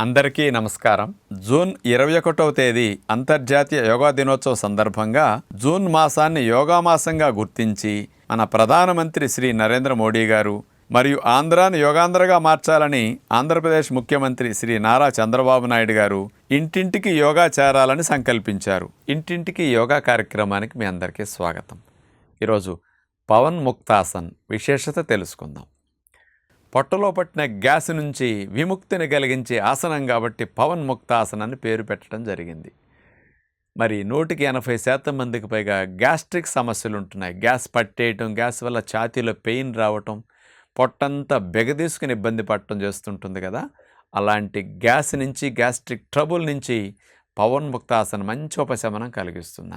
అందరికీ నమస్కారం. జూన్ ఇరవై ఒకటవ తేదీ అంతర్జాతీయ యోగా దినోత్సవ సందర్భంగా జూన్ మాసాన్ని యోగా మాసంగా గుర్తించి మన ప్రధానమంత్రి శ్రీ నరేంద్ర మోడీ గారు మరియు ఆంధ్రాను యోగాంధ్రగా మార్చాలని ఆంధ్రప్రదేశ్ ముఖ్యమంత్రి శ్రీ నారా చంద్రబాబు నాయుడు గారు ఇంటింటికి యోగా చేరాలని సంకల్పించారు. ఇంటింటికి యోగా కార్యక్రమానికి మీ అందరికీ స్వాగతం. ఈరోజు పవన్ ముక్తాసన్ విశేషత తెలుసుకుందాం. పొట్టలో పట్టిన గ్యాస్ నుంచి విముక్తిని కలిగించే ఆసనం కాబట్టి పవన్ ముక్తాసనాన్ని పేరు పెట్టడం జరిగింది. మరి నూటికి ఎనభై శాతం మందికి పైగా గ్యాస్ట్రిక్ సమస్యలు ఉంటున్నాయి. గ్యాస్ పట్టేయటం గ్యాస్ వల్ల ఛాతీలో పెయిన్ రావటం పొట్టంతా బెగదీసుకుని ఇబ్బంది పడటం చేస్తుంటుంది కదా. అలాంటి గ్యాస్ నుంచి గ్యాస్ట్రిక్ ట్రబుల్ నుంచి పవన్ ముక్తాసనం మంచి ఉపశమనం కలిగిస్తుంది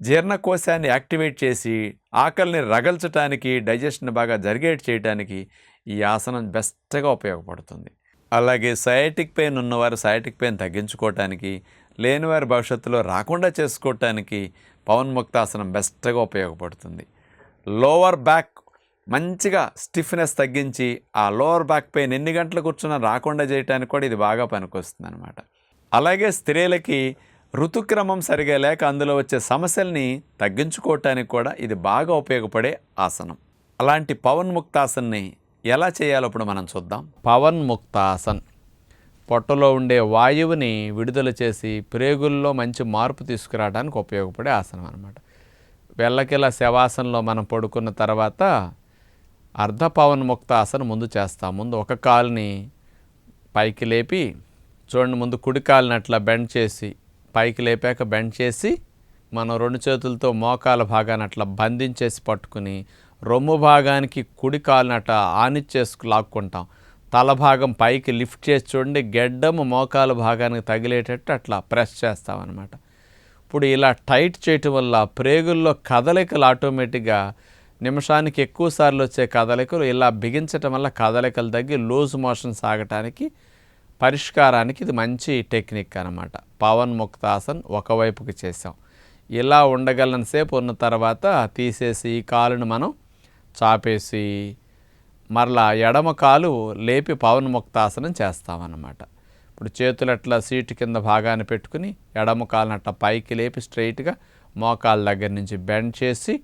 జీర్ణకోశాన్ని యాక్టివేట్ చేసి ఆకలిని రగల్చటానికి డైజెషన్ బాగా జరిగేట్ చేయడానికి ఈ ఆసనం బెస్ట్గా ఉపయోగపడుతుంది. అలాగే సయాటిక్ పెయిన్ ఉన్నవారు సయాటిక్ పెయిన్ తగ్గించుకోవటానికి లేనివారి భవిష్యత్తులో రాకుండా చేసుకోవటానికి పవన్ ముక్తాసనం బెస్ట్గా ఉపయోగపడుతుంది. లోవర్ బ్యాక్ మంచిగా స్టిఫ్నెస్ తగ్గించి ఆ లోవర్ బ్యాక్ పెయిన్ ఎన్ని గంటలు కూర్చున్నా రాకుండా చేయడానికి కూడా ఇది బాగా పనికొస్తుంది అనమాట అలాగే స్త్రీలకి ఋతుక్రమం సరిగా లేక అందులో వచ్చే సమస్యల్ని తగ్గించుకోవటానికి కూడా ఇది బాగా ఉపయోగపడే ఆసనం. అలాంటి పవన్ ముక్తాసన్ని ఎలా చేయాలో ఇప్పుడు మనం చూద్దాం. పవన్ ముక్తాసన్. పొట్టలో ఉండే వాయువుని విడుదల చేసి ప్రేగుల్లో మంచి మార్పు తీసుకురావడానికి ఉపయోగపడే ఆసనం అనమాట వెళ్ళకిలా శవాసనంలో మనం పడుకున్న తర్వాత అర్ధ పవన్ ముక్తాసనం ముందు చేస్తాం. ముందు ఒక కాలుని పైకి లేపి చూడండి ముందు కుడి కాలుని అట్లా బెండ్ చేసి పైకి లేపాక బెండ్ చేసి మనం రెండు చేతులతో మోకాల భాగాన్ని అట్లా బంధించేసి పట్టుకుని రొమ్ము భాగానికి కుడి కాలునట ఆనిచ్చేసుకు లాక్కుంటాం. తల భాగం పైకి లిఫ్ట్ చేసి చూడండి గెడ్డము మోకాలు భాగానికి తగిలేటట్టు అట్లా ప్రెస్ చేస్తాం అనమాట ఇప్పుడు ఇలా టైట్ చేయటం వల్ల ప్రేగుల్లో కదలికలు ఆటోమేటిక్గా నిమిషానికి ఎక్కువ సార్లు వచ్చే కదలికలు ఇలా బిగించటం వల్ల కదలికలు తగ్గి లూజ్ మోషన్ సాగటానికి పరిష్కారానికి ఇది మంచి టెక్నిక్ అనమాట పవన్ ముక్తాసన్ ఒకవైపుకి చేసాం ఇలా ఉండగలనసేపు ఉన్న తర్వాత తీసేసి ఈ కాలుని మనం చాపేసి మరలా ఎడమ కాలు లేపి పవన్ ముక్తాసనం చేస్తామన్నమాట. ఇప్పుడు చేతులు అట్లా సీటు కింద భాగాన్ని పెట్టుకుని ఎడమ కాలును అట్లా పైకి లేపి స్ట్రైట్గా మోకాల దగ్గర నుంచి బెండ్ చేసి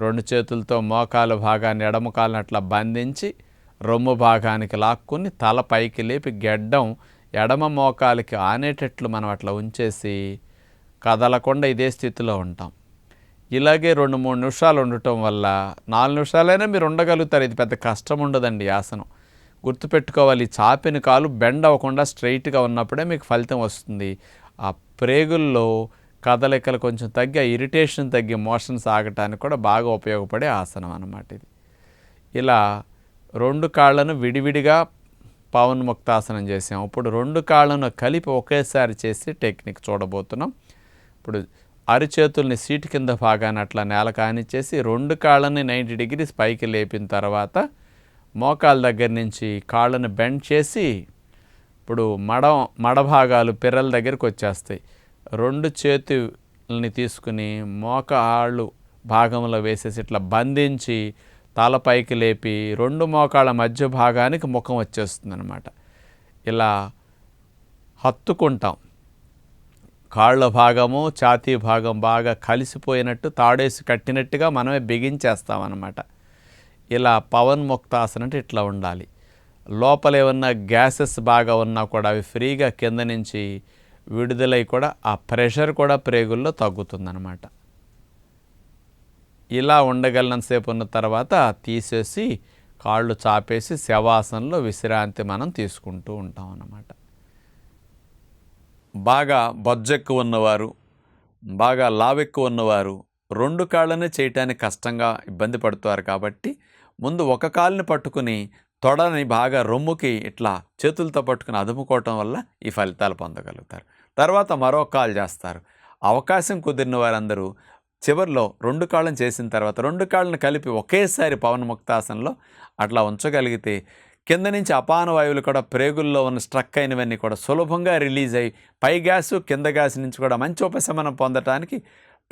రెండు చేతులతో మోకాలు భాగాన్ని ఎడమ కాలును అట్లా బంధించి రొమ్ము భాగానికి లాక్కుని తల పైకి లేపి గెడ్డం ఎడమ మోకాలికి ఆనేటట్లు మనం అట్లా ఉంచేసి కదలకుండా ఇదే స్థితిలో ఉంటాం. ఇలాగే రెండు మూడు నిమిషాలు ఉండటం వల్ల నాలుగు నిమిషాలైనా మీరు ఉండగలుగుతారు. ఇది పెద్ద కష్టం ఉండదండి ఆసనం. గుర్తుపెట్టుకోవాలి చాపిన కాలు బెండ్ అవ్వకుండా స్ట్రైట్గా ఉన్నప్పుడే మీకు ఫలితం వస్తుంది. ఆ ప్రేగుల్లో కదలికలు కొంచెం తగ్గి ఆ ఇరిటేషన్ తగ్గి మోషన్స్ ఆగటానికి కూడా బాగా ఉపయోగపడే ఆసనం అన్నమాట ఇది. ఇలా రెండు కాళ్ళను విడివిడిగా పవన్ ముక్తాసనం చేసాం. ఇప్పుడు రెండు కాళ్ళను కలిపి ఒకేసారి చేసి టెక్నిక్ చూడబోతున్నాం. ఇప్పుడు అరిచేతుల్ని సీటు కింద భాగాన్ని అట్లా నేల కానిచ్చేసి రెండు కాళ్ళని నైంటీ డిగ్రీస్ పైకి లేపిన తర్వాత మోకాల దగ్గర నుంచి కాళ్ళను బెండ్ చేసి ఇప్పుడు మడ మడ భాగాలు పిర్రల దగ్గరికి వచ్చేస్తాయి. రెండు చేతుల్ని తీసుకుని మోకాళ్ళు భాగంలో వేసేసి ఇట్లా బంధించి తల పైకి లేపి రెండు మోకాళ్ళ మధ్య భాగానికి ముఖం వచ్చేస్తుంది అనమాట ఇలా హత్తుకుంటాం. కాళ్ళ భాగము ఛాతీ భాగం బాగా కలిసిపోయినట్టు తాడేసి కట్టినట్టుగా మనమే బిగించేస్తామన్నమాట. ఇలా పవన్ ముక్తాసన అంటే ఇట్లా ఉండాలి. లోపల ఏమన్నా గ్యాసెస్ బాగా ఉన్నా కూడా అవి ఫ్రీగా కింద నుంచి విడుదలై కూడా ఆ ప్రెషర్ కూడా ప్రేగుల్లో తగ్గుతుందన్నమాట. ఇలా ఉండగలనంతసేపు ఉన్న తర్వాత తీసేసి కాళ్ళు చాపేసి శవాసనలో విశ్రాంతి మనం తీసుకుంటూ ఉంటాం అన్నమాట బాగా బొజ్జెక్కు ఉన్నవారు బాగా లావెక్కు ఉన్నవారు రెండు కాళ్ళనే చేయటానికి కష్టంగా ఇబ్బంది పడుతారు కాబట్టి ముందు ఒక కాలుని పట్టుకుని తొడని బాగా రొమ్ముకి ఇట్లా చేతులతో పట్టుకుని అదుముకోవటం వల్ల ఈ ఫలితాలు పొందగలుగుతారు. తర్వాత మరో కాలు చేస్తారు. అవకాశం కుదిరిన వారందరూ చివరిలో రెండు కాళ్ళను చేసిన తర్వాత రెండు కాళ్ళను కలిపి ఒకేసారి పవన్ ముక్తాసనంలో అట్లా ఉంచగలిగితే కింద నుంచి అపాన వాయువులు కూడా ప్రేగుల్లో ఉన్న స్ట్రక్ అయినవన్నీ కూడా సులభంగా రిలీజ్ అయ్యి పై గ్యాసు కింద గ్యాస్ నుంచి కూడా మంచి ఉపశమనం పొందటానికి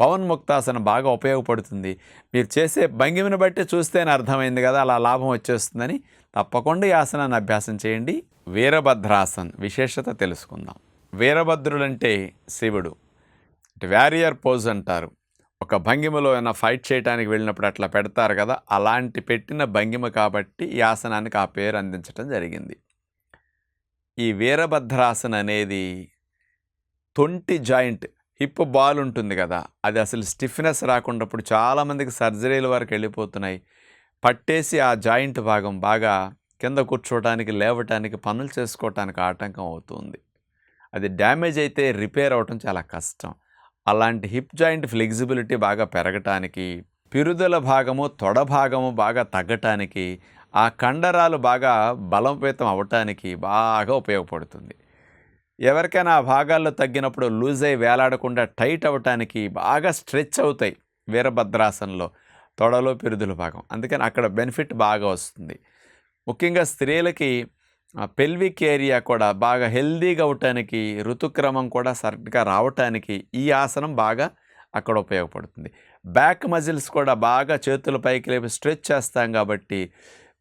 పవన్ ముక్తాసనం బాగా ఉపయోగపడుతుంది. మీరు చేసే భంగిమను బట్టి చూస్తేనే అర్థమైంది కదా అలా లాభం వచ్చేస్తుందని. తప్పకుండా ఈ ఆసనాన్ని అభ్యాసం చేయండి. వీరభద్రాసన్ విశేషత తెలుసుకుందాం. వీరభద్రుడంటే శివుడు. వ్యారియర్ పోజ్ అంటారు. ఒక భంగిమలో ఏమైనా ఫైట్ చేయడానికి వెళ్ళినప్పుడు అట్లా పెడతారు కదా అలాంటి పెట్టిన భంగిమ కాబట్టి ఈ ఆసనానికి ఆ పేరు అందించడం జరిగింది. ఈ వీరభద్రాసన అనేది తొంటి జాయింట్ హిప్ బాల్ ఉంటుంది కదా అది అసలు స్టిఫ్నెస్ రాకుండా ఇప్పుడు చాలామందికి సర్జరీల వరకు వెళ్ళిపోతున్నాయి. పట్టేసి ఆ జాయింట్ భాగం బాగా కింద కూర్చోవడానికి లేవటానికి పనులు చేసుకోవటానికి ఆటంకం అవుతుంది. అది డ్యామేజ్ అయితే రిపేర్ అవటం చాలా కష్టం. అలాంటి హిప్ జాయింట్ ఫ్లెక్సిబిలిటీ బాగా పెరగటానికి పిరుదల భాగము తొడ భాగము బాగా తగ్గటానికి ఆ కండరాలు బాగా బలోపేతం అవ్వటానికి బాగా ఉపయోగపడుతుంది. ఎవరికైనా ఆ భాగాల్లో తగ్గినప్పుడు లూజ్ అయి వేలాడకుండా టైట్ అవ్వటానికి బాగా స్ట్రెచ్ అవుతాయి వీరభద్రాసనంలో తొడలో పిరుదుల భాగం. అందుకని అక్కడ బెనిఫిట్ బాగా వస్తుంది. ముఖ్యంగా స్త్రీలకి పెల్విక్ ఏరియా కూడా బాగా హెల్దీగా అవటానికి ఋతుక్రమం కూడా సరిగ్గా రావటానికి ఈ ఆసనం బాగా అక్కడ ఉపయోగపడుతుంది. బ్యాక్ మజిల్స్ కూడా బాగా చేతుల పైకి లేపి స్ట్రెచ్ చేస్తాం కాబట్టి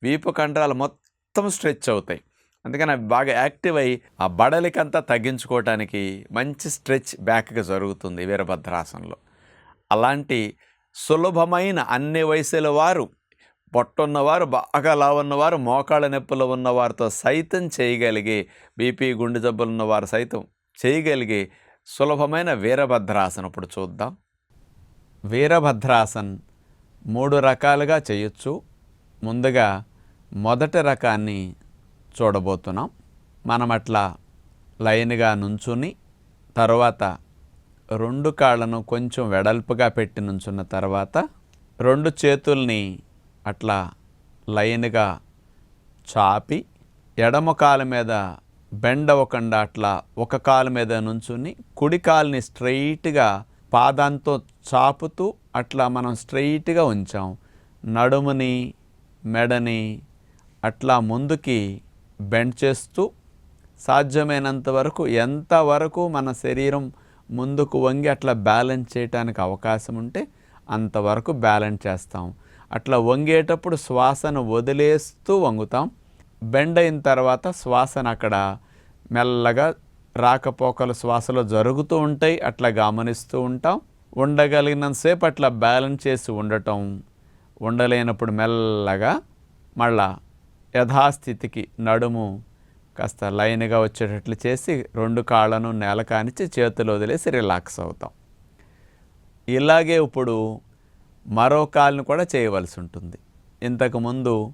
వీపు కండరాలు మొత్తం స్ట్రెచ్ అవుతాయి. అందుకని అవి బాగా యాక్టివ్ అయ్యి ఆ బడలికంతా తగ్గించుకోవటానికి మంచి స్ట్రెచ్ బ్యాక్గా జరుగుతుంది వీరభద్రాసనంలో. అలాంటి సులభమైన అన్ని వయసుల వారు పొట్టున్నవారు బాగా లావున్నవారు మోకాళ్ళ నొప్పులు ఉన్నవారితో సైతం చేయగలిగే బీపీ గుండె జబ్బులు ఉన్నవారు సైతం చేయగలిగే సులభమైన వీరభద్రాసనం ఇప్పుడు చూద్దాం. వీరభద్రాసన్ మూడు రకాలుగా చేయొచ్చు. ముందుగా మొదటి రకాన్ని చూడబోతున్నాం. మనం అట్లా లైన్గా నుంచుని తర్వాత రెండు కాళ్ళను కొంచెం వెడల్పుగా పెట్టి నుంచున్న తర్వాత రెండు చేతుల్ని అట్లా లైన్గా చాపి ఎడమ కాలు మీద బెండ్ అవ్వకుండా అట్లా ఒక కాలు మీద నుంచుని కుడి కాలుని స్ట్రైట్గా పాదంతో చాపుతూ అట్లా మనం స్ట్రైట్గా ఉంచాం. నడుముని మెడని అట్లా ముందుకి బెండ్ చేస్తూ సాధ్యమైనంత వరకు ఎంతవరకు మన శరీరం ముందుకు వంగి అట్లా బ్యాలెన్స్ చేయడానికి అవకాశం ఉంటే అంతవరకు బ్యాలెన్స్ చేస్తాం. అట్లా వంగేటప్పుడు శ్వాసను వదిలేస్తూ వంగుతాం. బెండ్ అయిన తర్వాత శ్వాసను అక్కడ మెల్లగా రాకపోకలు శ్వాసలో జరుగుతూ ఉంటాయి. అట్లా గమనిస్తూ ఉంటాం. ఉండగలిగినంతసేపు అట్లా బ్యాలెన్స్ చేసి ఉండటం. ఉండలేనప్పుడు మెల్లగా మళ్ళా యథాస్థితికి నడుము కాస్త లైన్గా వచ్చేటట్లు చేసి రెండు కాళ్ళను నేల కానిచ్చి చేతులు వదిలేసి రిలాక్స్ అవుతాం. ఇలాగే ఇప్పుడు మరో కాలుని కూడా చేయవలసి ఉంటుంది. ఇంతకుముందు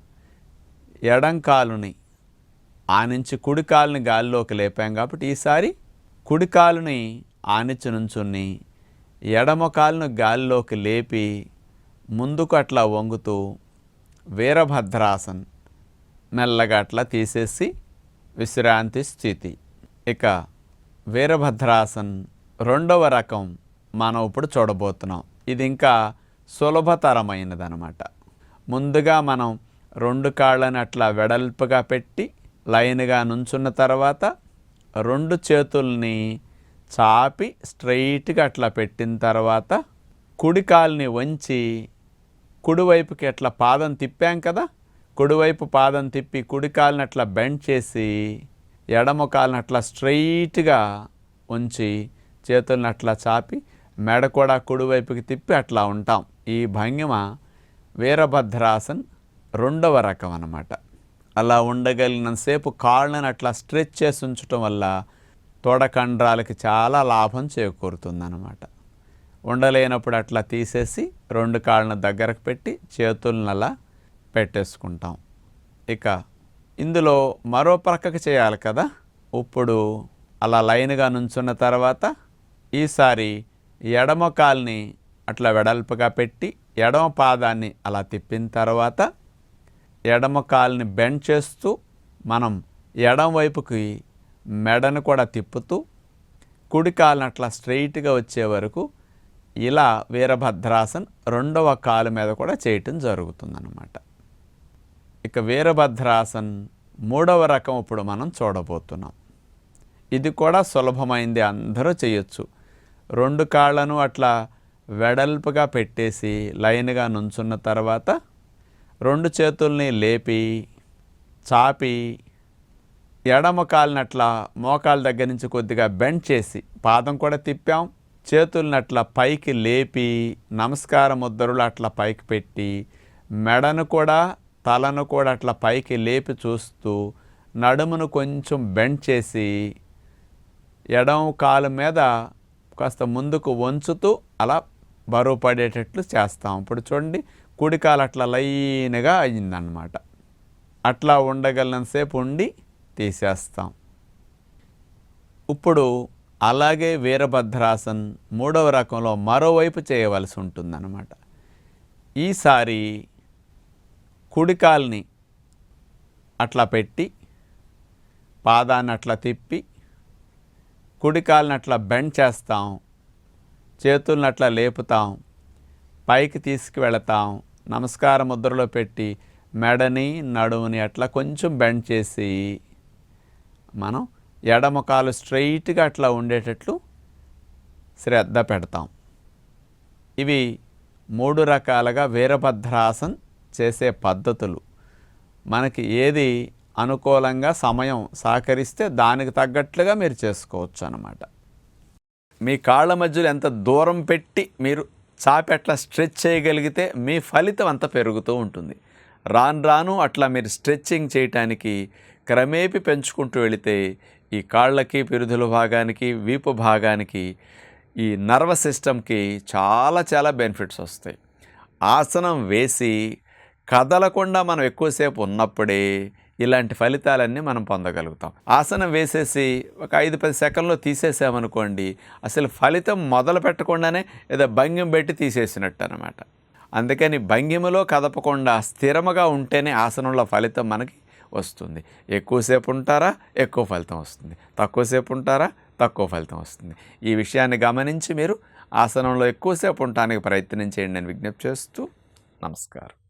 ఎడం కాలుని ఆనించి కుడి కాలుని గాలిలోకి లేపాం కాబట్టి ఈసారి కుడి కాలుని ఆనించి నుంచుని ఎడమ కాలును గాలిలోకి లేపి ముందుకు అట్లా వంగుతూ వీరభద్రాసన్ మెల్లగా అట్లా తీసేసి విశ్రాంతి స్థితి. ఇక వీరభద్రాసన్ రెండవ రకం మనం ఇప్పుడు చూడబోతున్నాం. ఇది ఇంకా సులభతరమైనదనమాట. ముందుగా మనం రెండు కాళ్ళని అట్లా వెడల్పుగా పెట్టి లైన్గా నుంచున్న తర్వాత రెండు చేతుల్ని చాపి స్ట్రైట్గా అట్లా పెట్టిన తర్వాత కుడి కాలుని వంచి కుడివైపుకి అట్లా పాదం తిప్పాం కదా? కుడివైపు పాదం తిప్పి కుడి కాలుని అట్లా బెండ్ చేసి ఎడమ కాలుని అట్లా స్ట్రైట్గా ఉంచి చేతులను అట్లా చాపి మెడ కూడా కుడివైపుకి తిప్పి అట్లా ఉంటాం. ఈ భంగిమ వీరభద్రాసన్ రెండవ రకం అన్నమాట. అలా ఉండగలిగినంతసేపు కాళ్ళని అట్లా స్ట్రెచ్ చేసి ఉంచటం వల్ల తొడకండ్రాలకి చాలా లాభం చేకూరుతుందన్నమాట. ఉండలేనప్పుడు అట్లా తీసేసి రెండు కాళ్ళను దగ్గరకు పెట్టి చేతులను అలా పెట్టేసుకుంటాం. ఇక ఇందులో మరో ప్రక్కకు చేయాలి కదా? ఇప్పుడు అలా లైన్గా నుంచున్న తర్వాత ఈసారి ఎడమ కాల్ని అట్లా వెడల్పుగా పెట్టి ఎడమ పాదాన్ని అలా తిప్పిన తర్వాత ఎడమ కాలుని బెండ్ చేస్తూ మనం ఎడమ వైపుకి మెడను కూడా తిప్పుతూ కుడి కాలుని అట్లా స్ట్రైట్గా వచ్చే వరకు ఇలా వీరభద్రాసన్ రెండవ కాలు మీద కూడా చేయటం జరుగుతుందన్నమాట. ఇక వీరభద్రాసన్ మూడవ రకం ఇప్పుడు మనం చూడబోతున్నాం. ఇది కూడా సులభమైంది అందరూ చేయొచ్చు. రెండు కాళ్ళను అట్లా వెడల్పుగా పెట్టేసి లైన్గా నుంచున్న తర్వాత రెండు చేతుల్ని లేపి చాపి ఎడమ కాలినట్ల మోకాల దగ్గర నుంచి కొద్దిగా బెండ్ చేసి పాదం కూడా తిప్పాం. చేతులనట్లా పైకి లేపి నమస్కార ముద్రలు అట్లా పైకి పెట్టి మెడను కూడా తలను కూడా అట్లా పైకి లేపి చూస్తూ నడుమును కొంచెం బెండ్ చేసి ఎడమ కాలు మీద కాస్త ముందుకు వంచుతూ అలా బరువు పడేటట్లు చేస్తాం. ఇప్పుడు చూడండి కుడికాలు అట్లా లైన్గా అయ్యిందనమాట అట్లా ఉండగలనంతసేపు ఉండి తీసేస్తాం. ఇప్పుడు అలాగే వీరభద్రాసన్ మూడవ రకంలో మరోవైపు చేయవలసి ఉంటుందన్నమాట. ఈసారి కుడికాల్ని అట్లా పెట్టి పాదాన్ని అట్లా తిప్పి కుడికాల్ని అట్లా బెండ్ చేస్తాం. చేతులను అట్లా లేపుతాం. పైకి తీసుకువెళతాం. నమస్కార ముద్రలో పెట్టి మెడని నడుముని అట్లా కొంచెం బెండ్ చేసి మనం ఎడమకాలు స్ట్రైట్గా అట్లా ఉండేటట్లు శ్రద్ధ పెడతాం. ఇవి మూడు రకాలుగా వీరభద్రాసన్ చేసే పద్ధతులు. మనకి ఏది అనుకూలంగా సమయం సహకరిస్తే దానికి తగ్గట్లుగా మీరు చేసుకోవచ్చు అన్నమాట మీ కాళ్ళ మధ్యలో ఎంత దూరం పెట్టి మీరు చాపి అట్లా స్ట్రెచ్ చేయగలిగితే మీ ఫలితం అంత పెరుగుతూ ఉంటుంది. రాను రాను అట్లా మీరు స్ట్రెచ్చింగ్ చేయటానికి క్రమేపి పెంచుకుంటూ వెళితే ఈ కాళ్ళకి పిరుదుల భాగానికి వీపు భాగానికి ఈ నర్వస్ సిస్టమ్కి చాలా చాలా బెనిఫిట్స్ వస్తాయి. ఆసనం వేసి కదలకుండా మనం ఎక్కువసేపు ఉన్నప్పుడే ఇలాంటి ఫలితాలన్నీ మనం పొందగలుగుతాం. ఆసనం వేసేసి ఒక ఐదు పది సెకండ్లో తీసేసామనుకోండి అసలు ఫలితం మొదలు పెట్టకుండానే ఏదో భంగిం పెట్టి తీసేసినట్టు అనమాట అందుకని భంగిమలో కదపకుండా స్థిరముగా ఉంటేనే ఆసనంలో ఫలితం మనకి వస్తుంది. ఎక్కువసేపు ఉంటారా? ఎక్కువ ఫలితం వస్తుంది. తక్కువసేపు ఉంటారా? తక్కువ ఫలితం వస్తుంది. ఈ విషయాన్ని గమనించి మీరు ఆసనంలో ఎక్కువసేపు ఉండటానికి ప్రయత్నం చేయండి అని విజ్ఞప్తి చేస్తూ నమస్కారం.